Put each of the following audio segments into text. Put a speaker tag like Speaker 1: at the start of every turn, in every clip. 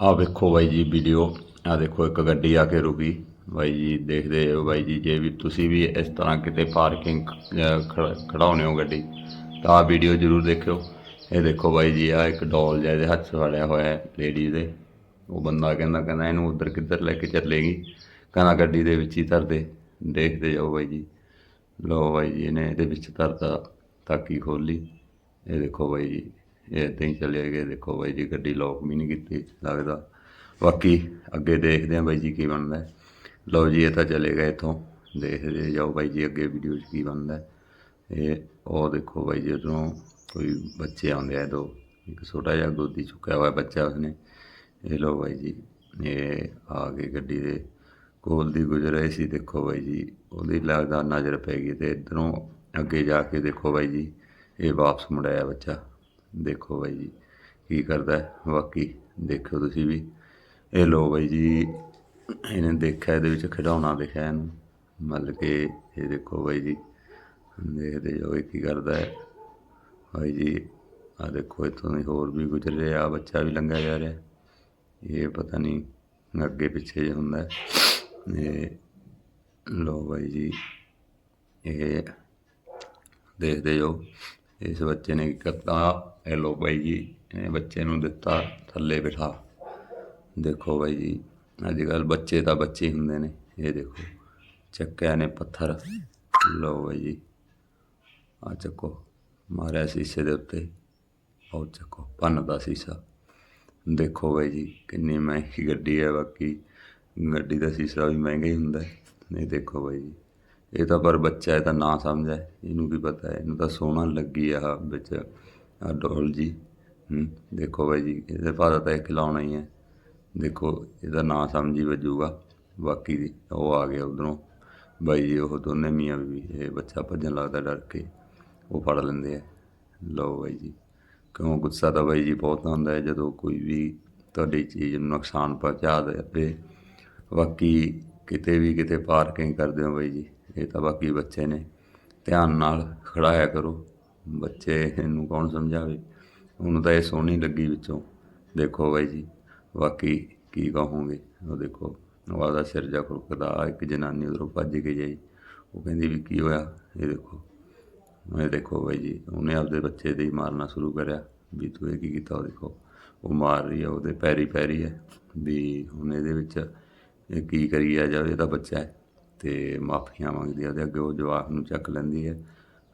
Speaker 1: ਆ ਵੇਖੋ ਬਾਈ ਜੀ ਵੀਡੀਓ, ਆ ਦੇਖੋ ਇੱਕ ਗੱਡੀ ਆ ਕੇ ਰੁਕੀ। ਬਾਈ ਜੀ ਦੇਖਦੇ ਹੋ ਬਾਈ ਜੀ, ਜੇ ਵੀ ਤੁਸੀਂ ਵੀ ਇਸ ਤਰ੍ਹਾਂ ਕਿਤੇ ਪਾਰਕਿੰਗ ਖੜਾਉਨੇ ਹੋ ਗੱਡੀ, ਤਾਂ ਆ ਵੀਡੀਓ ਜ਼ਰੂਰ ਦੇਖਿਓ। ਇਹ ਦੇਖੋ ਬਾਈ ਜੀ ਆ ਇੱਕ ਡੋਲ ਜਿਹਾ ਇਹਦੇ ਹੱਥ ਫੜਿਆ ਹੋਇਆ ਹੈ ਲੇਡੀ ਦੇ। ਉਹ ਬੰਦਾ ਕਹਿੰਦਾ ਕਹਿੰਦਾ ਇਹਨੂੰ ਉਧਰ ਕਿੱਧਰ ਲੈ ਕੇ ਚੱਲੇਗੀ? ਕਹਿੰਦਾ ਗੱਡੀ ਦੇ ਵਿੱਚ ਹੀ ਧਰ ਦੇ ਦੇਖਦੇ ਜਾਓ ਬਾਈ ਜੀ। ਲੋ ਬਾਈ ਜੀ, ਇਹਨੇ ਇਹਦੇ ਵਿੱਚ ਧਰਤਾ, ਤਾਕੀ ਖੋਲੀ ਇਹ ਦੇਖੋ ਬਾਈ ਜੀ ਇਹ ਏਦਾਂ ਹੀ ਚਲੇ ਗਏ ਦੇਖੋ ਬਾਈ ਜੀ ਗੱਡੀ ਲੋਕ ਵੀ ਨਹੀਂ ਕੀਤੀ ਲੱਗਦਾ। ਬਾਕੀ ਅੱਗੇ ਦੇਖਦੇ ਹਾਂ ਬਾਈ ਜੀ ਕੀ ਬਣਦਾ ਲਓ ਜੀ, ਇਹ ਤਾਂ ਚਲੇ ਗਏ ਇੱਥੋਂ। ਦੇਖਦੇ ਜਾਓ ਬਾਈ ਜੀ ਅੱਗੇ ਵੀਡੀਓ 'ਚ ਕੀ ਬਣਦਾ ਇਹ ਉਹ ਦੇਖੋ ਬਾਈ ਜੀ, ਉਧਰੋਂ ਕੋਈ ਬੱਚੇ ਆਉਂਦੇ ਆ, ਦੋ, ਇੱਕ ਛੋਟਾ ਜਿਹਾ ਗੋਦੀ ਚੁੱਕਿਆ ਹੋਇਆ ਬੱਚਾ ਉਸਨੇ। ਇਹ ਲਓ ਬਾਈ ਜੀ, ਇਹ ਆ ਕੇ ਗੱਡੀ ਦੇ ਕੋਲ ਦੀ ਗੁਜ਼ਰੇ ਸੀ। ਦੇਖੋ ਬਾਈ ਜੀ, ਉਹਦੀ ਲੱਗਦਾ ਨਜ਼ਰ ਪੈ ਗਈ ਤੇ ਇਧਰੋਂ ਅੱਗੇ ਜਾ ਕੇ ਦੇਖੋ ਬਾਈ ਜੀ, ਇਹ ਵਾਪਸ ਮੁੜਿਆ ਬੱਚਾ। ਦੇਖੋ ਬਾਈ ਜੀ, ਕੀ ਕਰਦਾ ਬਾਕੀ ਦੇਖਿਓ ਤੁਸੀਂ ਵੀ। ਇਹ ਲੋ ਬਾਈ ਜੀ, ਇਹਨੇ ਦੇਖਿਆ, ਇਹਦੇ ਵਿੱਚ ਖਿਡੌਣਾ ਦਿਖਿਆ ਇਹਨੂੰ। ਮਤਲਬ ਕਿ ਇਹ ਦੇਖੋ ਬਾਈ ਜੀ, ਦੇਖਦੇ ਜਾਓ ਇਹ ਕੀ ਕਰਦਾ ਹੈ। ਬਾਈ ਜੀ ਆ ਦੇਖੋ, ਇੱਥੋਂ ਦੀ ਹੋਰ ਵੀ ਗੁਜ਼ਰ ਰਿਹਾ ਬੱਚਾ ਵੀ ਲੰਘਿਆ ਜਾ ਰਿਹਾ। ਇਹ ਪਤਾ ਨਹੀਂ ਅੱਗੇ ਪਿੱਛੇ ਜਿਹਾ ਹੁੰਦਾ ਇਹ ਲੋ ਬਾਈ ਜੀ, ਇਹ ਦੇਖਦੇ ਜਾਓ। ਇਸ ਬੱਚੇ ਨੇ ਕੀ ਕਰਤਾ ਇਹ ਲੋ ਬਾਈ ਜੀ, ਇਹਨੇ ਬੱਚੇ ਨੂੰ ਦਿੱਤਾ ਥੱਲੇ ਬਿਠਾ। ਦੇਖੋ ਬਾਈ ਜੀ ਅੱਜ ਕੱਲ ਬੱਚੇ ਤਾਂ ਬੱਚੇ ਹੁੰਦੇ ਨੇ, ਇਹ ਦੇਖੋ, ਚੱਕਿਆ ਨੇ ਪੱਥਰ। ਲੋ ਬਾਈ ਜੀ ਆ ਚੱਕੋ, ਮਾਰਿਆ ਸ਼ੀਸ਼ੇ ਦੇ ਉੱਤੇ। ਉਹ ਚੱਕੋ, ਭੰਨ ਦਾ ਸ਼ੀਸ਼ਾ। ਦੇਖੋ ਬਾਈ ਜੀ, ਕਿੰਨੀ ਮਹਿੰਗੀ ਗੱਡੀ ਹੈ, ਬਾਕੀ ਗੱਡੀ ਦਾ ਸ਼ੀਸ਼ਾ ਵੀ ਮਹਿੰਗਾ ਹੀ ਹੁੰਦਾ ਇਹ ਦੇਖੋ ਬਾਈ ਜੀ। ਇਹ ਤਾਂ ਪਰ ਬੱਚਾ ਇਹ ਤਾਂ ਨਾ ਸਮਝਦਾ ਹੈ, ਇਹਨੂੰ ਕੀ ਪਤਾ ਹੈ ਇਹਨੂੰ ਤਾਂ ਸੋਹਣਾ ਲੱਗੀ ਆ ਵਿੱਚ ਆ ਡੋਲ ਜੀ ਹੂੰ ਦੇਖੋ ਬਾਈ ਜੀ ਇਹਦੇ ਭਾਦਾ ਤਾਂ ਇਹ ਖਿਲਾਉਣਾ ਹੀ ਹੈ ਦੇਖੋ ਇਹਦਾ ਨਾਂ ਸਮਝੀ ਵੱਜੂਗਾ ਬਾਕੀ ਦੀ ਉਹ ਆ ਗਿਆ ਉਧਰੋਂ। ਬਾਈ ਜੀ ਉਹ ਦੋਨੇ ਮੀਆਂ ਵੀ ਇਹ ਬੱਚਾ ਭੱਜਣ ਲੱਗਦਾ ਡਰ ਕੇ ਉਹ ਫੜ ਲੈਂਦੇ ਆ। ਲਓ ਬਾਈ ਜੀ ਕਿਉਂ ਗੁੱਸਾ ਤਾਂ ਬਾਈ ਜੀ ਬਹੁਤ ਹੁੰਦਾ ਹੈ ਜਦੋਂ ਕੋਈ ਵੀ ਤੁਹਾਡੀ ਚੀਜ਼ ਨੂੰ ਨੁਕਸਾਨ ਪਹੁੰਚਾ ਦੇਵੇ ਬਾਕੀ ਕਿਤੇ ਵੀ ਕਿਤੇ ਪਾਰਕਿੰਗ ਕਰਦੇ ਹੋ ਬਾਈ ਜੀ। ਇਹ ਤਾਂ ਬਾਕੀ ਬੱਚੇ ਨੇ। ਧਿਆਨ ਨਾਲ ਖੜਾਇਆ ਕਰੋ। ਬੱਚੇ ਇਹਨੂੰ ਕੌਣ ਸਮਝਾਵੇ? ਉਹਨੂੰ ਤਾਂ ਇਹ ਸੋਹਣੀ ਲੱਗੀ ਵਿੱਚੋਂ। ਦੇਖੋ ਬਾਈ ਜੀ, ਬਾਕੀ ਕੀ ਕਹੋਗੇ? ਉਹ ਦੇਖੋ ਉਹ ਆਦਾ ਸਿਰ ਜਾ ਖੁਰਕਦਾ, ਇੱਕ ਜਨਾਨੀ ਉਧਰੋਂ ਭੱਜ ਕੇ ਜਾਈ। ਉਹ ਕਹਿੰਦੀ ਵੀ ਕੀ ਹੋਇਆ? ਇਹ ਦੇਖੋ। ਇਹ ਦੇਖੋ ਬਾਈ ਜੀ, ਉਹਨੇ ਆਪਦੇ ਬੱਚੇ ਦੇ ਹੀ ਮਾਰਨਾ ਸ਼ੁਰੂ ਕਰਿਆ। ਵੀ ਤੂੰ ਇਹ ਕੀ ਕੀਤਾ? ਉਹ ਦੇਖੋ, ਉਹ ਮਾਰ ਰਹੀ ਹੈ ਉਹਦੇ ਪੈਰੀ ਪੈਰੀ ਹੈ ਵੀ ਹੁਣ ਇਹਦੇ ਵਿੱਚ ਇਹ ਕੀ ਕਰੀ ਆ ਜਾਵੇ ਇਹਦਾ ਬੱਚਾ ਹੈ। ਤੇ ਮਾਫੀਆਂ ਮੰਗਦੀ ਆ ਉਹਦੇ ਅੱਗੇ ਉਹ ਜਵਾਬ ਨੂੰ ਚੱਕ ਲੈਂਦੀ ਹੈ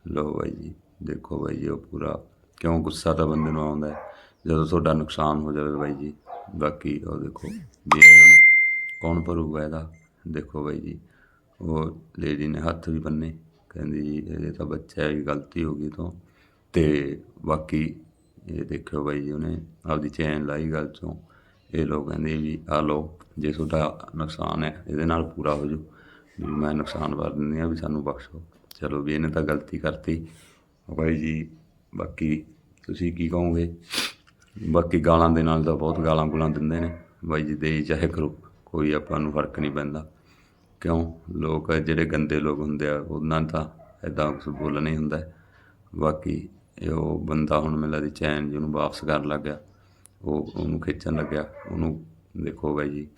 Speaker 1: ਲੋ ਬਾਈ ਜੀ, ਦੇਖੋ ਬਾਈ ਜੀ ਉਹ ਪੂਰਾ ਕਿਉਂ ਗੁੱਸਾ ਤਾਂ ਬੰਦੇ ਨੂੰ ਆਉਂਦਾ ਹੈ। ਜਦੋਂ ਤੁਹਾਡਾ ਨੁਕਸਾਨ ਹੋ ਜਾਵੇ ਬਾਈ ਜੀ, ਬਾਕੀ ਉਹ ਦੇਖੋ ਜੇ ਇਹ ਹੁਣ ਕੌਣ ਭਰੂਗਾ ਇਹਦਾ, ਦੇਖੋ ਬਾਈ ਜੀ, ਉਹ ਲੇਡੀ ਨੇ ਹੱਥ ਵੀ ਬੰਨੇ, ਕਹਿੰਦੀ ਜੀ ਇਹਦੇ ਤਾਂ ਬੱਚਾ ਹੈ, ਗਲਤੀ ਹੋ ਗਈ ਤੋਂ। ਤੇ ਬਾਕੀ ਇਹ ਦੇਖਿਓ ਬਾਈ ਜੀ ਉਹਨੇ ਆਪਦੀ ਚੈਨ ਲਾਈ ਗੱਲ ਚੋਂ। ਇਹ ਲੋਕ ਕਹਿੰਦੇ ਵੀ, ਆ ਲਓ, ਜੇ ਤੁਹਾਡਾ ਨੁਕਸਾਨ ਹੈ, ਇਹਦੇ ਨਾਲ ਪੂਰਾ ਹੋ ਜੂ ਵੀ ਮੈਂ ਨੁਕਸਾਨ ਭਰ ਦਿੰਦੀ ਆ ਵੀ ਸਾਨੂੰ ਬਖਸ਼ੋ। ਚਲੋ ਵੀ ਇਹਨੇ ਤਾਂ ਗਲਤੀ ਕਰਤੀ। ਬਾਈ ਜੀ, ਬਾਕੀ ਤੁਸੀਂ ਕੀ ਕਹੋਗੇ? ਬਾਕੀ ਗਾਲਾਂ ਦੇ ਨਾਲ ਤਾਂ ਬਹੁਤ ਗਾਲਾਂ ਗੁਲਾਂ ਦਿੰਦੇ ਨੇ। ਬਾਈ ਜੀ ਦੇ ਚਾਹੇ ਕਰੋ। ਕੋਈ ਆਪਾਂ ਨੂੰ ਫ਼ਰਕ ਨਹੀਂ ਪੈਂਦਾ। ਕਿਉਂ? ਲੋਕ ਜਿਹੜੇ ਗੰਦੇ ਲੋਕ ਹੁੰਦੇ ਆ, ਉਹਨਾਂ ਦਾ ਐਦਾਂ ਕੁਝ ਬੋਲਣਾ ਹੀ ਹੁੰਦਾ। ਬਾਕੀ ਇਹ ਉਹ ਬੰਦਾ ਹੁਣ ਮੈਨੂੰ ਲੱਗਦੀ ਚੈਨ ਜਿਹਨੂੰ ਵਾਪਸ ਕਰਨ ਲੱਗ ਗਿਆ ਉਹ ਉਹਨੂੰ ਖਿੱਚਣ ਲੱਗਿਆ। ਉਹਨੂੰ ਦੇਖੋ ਬਾਈ ਜੀ।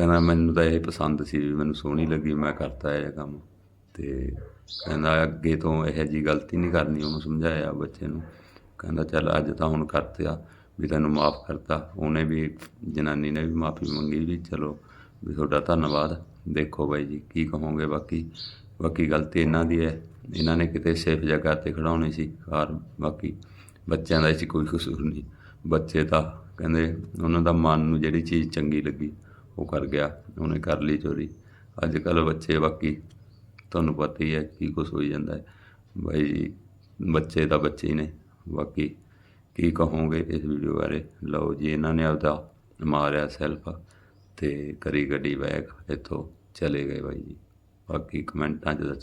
Speaker 1: ਕਹਿੰਦਾ ਮੈਨੂੰ ਤਾਂ ਇਹ ਪਸੰਦ ਸੀ ਵੀ ਮੈਨੂੰ ਸੋਹਣੀ ਲੱਗੀ, ਮੈਂ ਕਰਤਾ ਇਹ ਕੰਮ। ਤੇ ਕਹਿੰਦਾ ਅੱਗੇ ਤੋਂ ਇਹੋ ਜੀ ਗਲਤੀ ਨਹੀਂ ਕਰਨੀ, ਉਹਨੂੰ ਸਮਝਾਇਆ ਬੱਚੇ ਨੂੰ। ਕਹਿੰਦਾ ਚੱਲ ਅੱਜ ਤਾਂ ਹੁਣ ਕਰਤਿਆ, ਵੀ ਤੈਨੂੰ ਮਾਫ ਕਰਤਾ। ਉਹਨੇ ਵੀ, ਜਨਾਨੀ ਨੇ ਵੀ ਮਾਫੀ ਮੰਗੀ ਵੀ, ਚਲੋ ਵੀ ਤੁਹਾਡਾ ਧੰਨਵਾਦ। ਦੇਖੋ ਬਾਈ ਜੀ, ਕੀ ਕਹੋਗੇ ਬਾਕੀ? ਬਾਕੀ ਗਲਤੀ ਇਹਨਾਂ ਦੀ ਹੈ। ਇਹਨਾਂ ਨੇ ਕਿਤੇ ਸੇਫ ਜਗ੍ਹਾ ਤੇ ਖੜਾਉਣੀ ਸੀ ਕਾਰ ਬਾਕੀ ਬੱਚਿਆਂ ਦਾ ਇਸ 'ਚ ਕੋਈ ਕਸੂਰ ਨਹੀਂ। ਬੱਚੇ ਤਾਂ ਕਹਿੰਦੇ ਉਹਨਾਂ ਦਾ ਮਨ ਨੂੰ ਜਿਹੜੀ ਚੀਜ਼ ਚੰਗੀ ਲੱਗੀ ਉਹ ਕਰ ਗਿਆ, ਉਹਨੇ ਕਰ ਲਈ ਚੋਰੀ। ਅੱਜ ਕੱਲ ਬੱਚੇ ਬਾਕੀ ਤੁਹਾਨੂੰ ਪਤਾ ਹੀ ਹੈ ਕੀ ਕੁਛ ਹੋਈ ਜਾਂਦਾ ਹੈ। ਬਾਈ ਜੀ, ਬੱਚੇ ਤਾਂ ਬੱਚੇ ਹੀ ਨੇ। ਬਾਕੀ ਕੀ ਕਹੋਗੇ ਇਸ ਵੀਡੀਓ ਬਾਰੇ? ਲਓ ਜੀ, ਇਹਨਾਂ ਨੇ ਆਪਦਾ ਮਾਰਿਆ ਸੈਲਫ ਤੇ ਕਰੀ ਗੱਡੀ ਬੈਗ ਇੱਥੋਂ ਚਲੇ ਗਏ ਬਾਈ ਜੀ। ਬਾਕੀ ਕਮੈਂਟਾਂ 'ਚ ਦੱਸੋ।